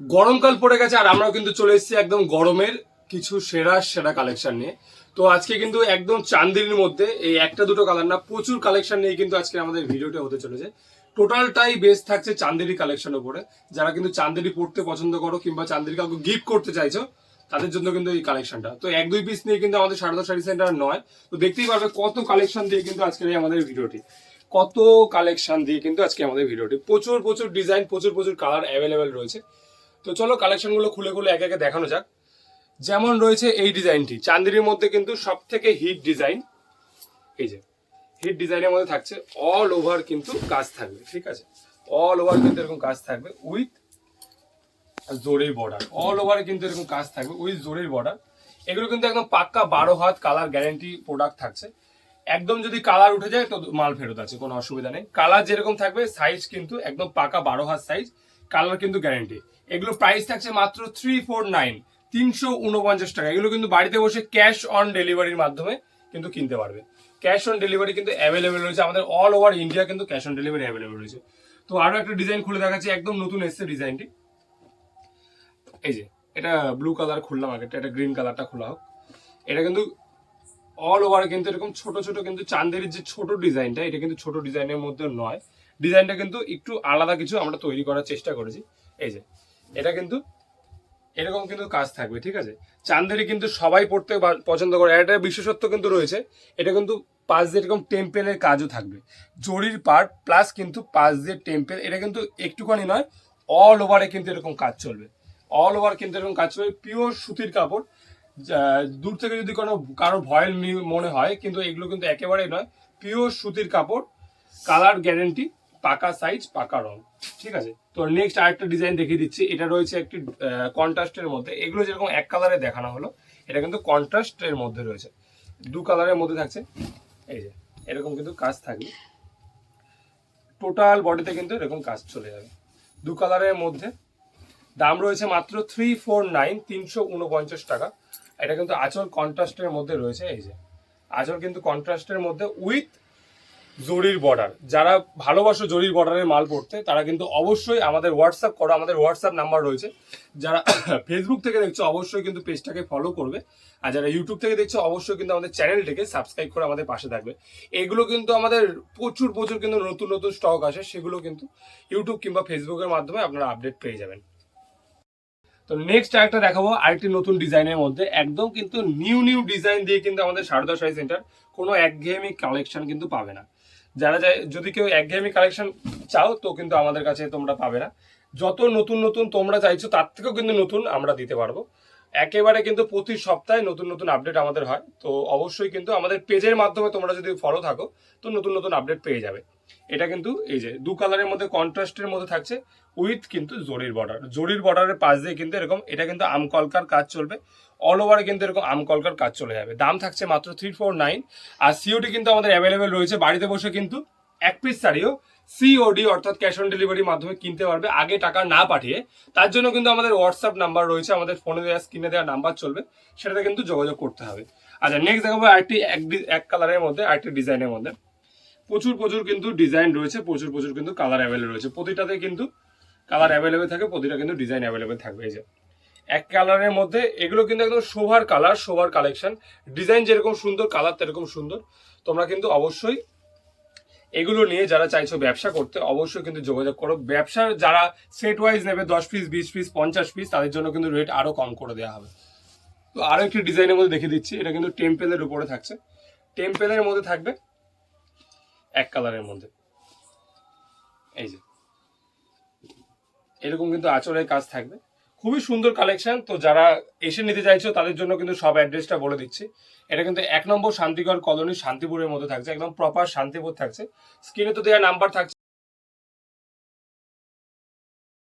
গরমকাল পড়ে গেছে আর আমরাও কিন্তু চলে এসেছি একদম গরমের কিছু সেরা সেরা কালেকশন নিয়ে। তো আজকে কিন্তু একদম চান্দিনীর মধ্যে এই একটা দুটো কালার না, প্রচুর কালেকশন নিয়ে কিন্তু আজকে আমাদের ভিডিওটা হতে চলেছে। টোটালটাই বেস থাকছে চান্দেরি কালেকশনের উপরে। যারা কিন্তু চান্দেরি পড়তে পছন্দ করো কিংবা চান্দেরি কাউকে গিফট করতে চাইছো, তাদের জন্য কিন্তু এই কালেকশনটা তো এক, দুই পিস নিয়ে কিন্তু আমাদের সারদা শাড়ি সেন্টার নয়। তো দেখতেই পারবে কত কালেকশন দিয়ে কিন্তু আজকের এই আমাদের ভিডিওটি। কত কালেকশন দিয়ে কিন্তু আজকে আমাদের ভিডিওটি। প্রচুর প্রচুর ডিজাইন প্রচুর প্রচুর কালার অ্যাভেলেবেল রয়েছে। তো চলো কালেকশনগুলো খুলে খুলে এক একে দেখানো যাক। যেমন রয়েছে এই ডিজাইনটি। চান্দিনীর মধ্যে কিন্তু সব থেকে হিট ডিজাইন এই যে হিট ডিজাইনের মধ্যে থাকছে। অল ওভার কিন্তু কাজ থাকবে, ঠিক আছে? অল ওভার কিন্তু এরকম কাজ থাকবে উইথ জোরের বর্ডার অল ওভার কিন্তু এরকম কাজ থাকবে উইথ জোরের বর্ডার এগুলো কিন্তু একদম পাক্কা বারো হাত কালার গ্যারেন্টি প্রোডাক্ট থাকছে। একদম যদি কালার উঠে যায়, তো মাল ফেরত আছে, কোনো অসুবিধা নেই। কালার যেরকম থাকবে সাইজ কিন্তু একদম পাকা বারো হাত সাইজ কালার কিন্তু গ্যারেন্টি এগুলো প্রাইস থাকছে মাত্র থ্রি ফোর নাইন তিনশো উনপঞ্চাশ টাকা। এগুলো কিন্তু বাড়িতে বসে ক্যাশ অন ডেলিভারির মাধ্যমে কিন্তু কিনতে পারবে। ক্যাশ অন ডেলিভারি কিন্তু অ্যাভেলেবেল রয়েছে। আমাদের অল ওভার ইন্ডিয়া কিন্তু ক্যাশ অন ডেলিভারি অ্যাভেলেবেল রয়েছে। তো আরও একটা ডিজাইন খুলে দেখাচ্ছি, একদম নতুন এসছে ডিজাইনটি এই যে, এটা ব্লু কালার খুললাম আগে এটা গ্রিন কালারটা খোলা হোক। এটা কিন্তু অল ওভার কিন্তু এরকম ছোট ছোট কিন্তু চান্দেরির যে ছোট ডিজাইনটা এটা কিন্তু ছোট ডিজাইনের মধ্যে নয়। ডিজাইনটা কিন্তু একটু আলাদা কিছু আমরা তৈরি করার চেষ্টা করেছি। এই যে, এটা কিন্তু এরকম কিন্তু কাজ থাকবে, ঠিক আছে? চান্দেরি কিন্তু সবাই পড়তে পছন্দ করে একটা বিশেষত্ব কিন্তু রয়েছে, এটা কিন্তু পাঁচ দিয়ে এরকম টেম্পেলের কাজও থাকবে। জরির পার্ট প্লাস কিন্তু পাঁচ দিয়ে টেম্পেল, এটা কিন্তু একটুখানি নয় অল ওভারে কিন্তু এরকম কাজ চলবে। অল ওভার কিন্তু এরকম কাজ চলবে পিওর সুতির কাপড়। দূর থেকে যদি কোনো কারও ভয়েল মনে হয়, কিন্তু এগুলো কিন্তু একেবারেই নয় পিওর সুতির কাপড় কালার গ্যারেন্টি পাকা সাইজ পাকা রং, ঠিক আছে? তো নেক্সট আরেকটা ডিজাইন দেখিয়ে দিচ্ছি। এটা রয়েছে একটি কন্ট্রাস্টের মধ্যে। এগুলো যেরকম এক কালারে দেখানো হলো, এটা কিন্তু কন্ট্রাস্টের মধ্যে রয়েছে। দু কালারের মধ্যে থাকছে। এই যে, এরকম কিন্তু কাজ থাকবে। টোটাল বডিতে কিন্তু এরকম কাজ চলে যাবে। দু কালারের মধ্যে। দাম রয়েছে মাত্র থ্রি ফোর নাইন তিনশো উনপঞ্চাশ টাকা। এটা কিন্তু আচল কন্ট্রাস্টের মধ্যে রয়েছে। এই যে, আচল কিন্তু কন্ট্রাস্টের মধ্যে উইথ জরির বর্ডার যারা ভালোবাসো জরির বর্ডারের মাল পড়তে, তারা কিন্তু অবশ্যই আমাদের হোয়াটসঅ্যাপ করো, আমাদের হোয়াটসঅ্যাপ নাম্বার রয়েছে। যারা ফেসবুক থেকে দেখছ, অবশ্যই কিন্তু পেজটাকে ফলো করবে। আর যারা ইউটিউব থেকে দেখছ, অবশ্যই কিন্তু আমাদের চ্যানেলটিকে সাবস্ক্রাইব করে আমাদের পাশে থাকবে। এগুলো কিন্তু আমাদের প্রচুর প্রচুর কিন্তু নতুন নতুন স্টক আসে, সেগুলো কিন্তু ইউটিউব কিংবা ফেসবুকের মাধ্যমে আপনারা আপডেট পেয়ে যাবেন। তো নেক্সট আরেকটা দেখাবো, আরেকটি নতুন ডিজাইনের মধ্যে। একদম কিন্তু নিউ নিউ ডিজাইন দিয়ে কিন্তু আমাদের সারদা শাড়ি সেন্টার কোনো একঘেয়েমি কালেকশন কিন্তু পাবে না। যারা যায়, যদি কেউ একঘেয়েমি কালেকশন চাও, তো কিন্তু আমাদের কাছে তোমরা পাবে না। যত নতুন নতুন তোমরা চাইছো, তার থেকেও কিন্তু নতুন আমরা দিতে পারব। একেবারে কিন্তু প্রতি সপ্তাহে নতুন নতুন আপডেট আমাদের হয়। তো অবশ্যই কিন্তু আমাদের পেজের মাধ্যমে তোমরা যদি ফলো থাকো, তো নতুন নতুন আপডেট পেয়ে যাবে। এটা কিন্তু এই যে দু কালারের মধ্যে কন্ট্রাস্টের মধ্যে থাকছে উইথ কিন্তু জরির বর্ডার। জরির বর্ডারের পাশ দিয়ে কিন্তু এরকম, এটা কিন্তু আমকলকার কাজ চলবে। অল ওভারে কিন্তু এরকম আমকলকার কাজ চলে যাবে। দাম থাকছে মাত্র থ্রি ফোর নাইন আর সিওটি কিন্তু আমাদের অ্যাভেলেবেল রয়েছে। বাড়িতে বসে কিন্তু এক পিস শাড়িও সিওডি অর্থাৎ ক্যাশ অন ডেলিভারির মাধ্যমে কিনতে পারবে, আগে টাকা না পাঠিয়ে। তার জন্য কিন্তু আমাদের হোয়াটসঅ্যাপ নাম্বার রয়েছে, আমাদের ফোনে দেওয়া স্ক্রিনে দেওয়া নাম্বার চলবে। সেটাতে কিন্তু যোগাযোগ করতে হবে। আচ্ছা নেক্সট দেখাবো আরেকটি এক এক কালারের মধ্যে, আরেকটি ডিজাইনের মধ্যে। প্রচুর প্রচুর কিন্তু ডিজাইন রয়েছে, প্রচুর প্রচুর কিন্তু কালার অ্যাভেলেবেল রয়েছে। প্রতিটাতে কিন্তু কালার অ্যাভেলেবেল থাকে, প্রতিটা কিন্তু ডিজাইন অ্যাভেলেবেল থাকবে। এই যে, এক কালারের মধ্যে এগুলো কিন্তু একদম শোভার কালার শোভার কালেকশন ডিজাইন যেরকম সুন্দর কালার তেরকম সুন্দর। তোমরা কিন্তু অবশ্যই এগুলো নিয়ে যারা চাইছো ব্যবসা করতে, অবশ্যই কিন্তু যোগাযোগ করো। ব্যবসার যারা সেট ওয়াইজ নেবে, দশ পিস বিশ পিস পঞ্চাশ পিস তাদের জন্য কিন্তু রেট আরও কম করে দেওয়া হবে। তো আরও একটি ডিজাইনের মধ্যে দেখে দিচ্ছি। এটা কিন্তু টেম্পেলের উপরে থাকছে। টেম্পেলের মধ্যে থাকবে এক কালারের মধ্যে। এই যে। এরকম কিন্তু আচরের কাজ থাকবে। খুবই সুন্দর কালেকশন তো যারা এসে নিতে চাইছো, তাদের জন্য কিন্তু সব অ্যাড্রেসটা বলে দিচ্ছি। এটা কিন্তু এক নম্বর শান্তিগড় কলোনি শান্তিপুরের মধ্যে থাকছে। একদম প্রপার শান্তিপুর থাকছে। স্ক্রিনে তো দেওয়া নাম্বার থাকছে।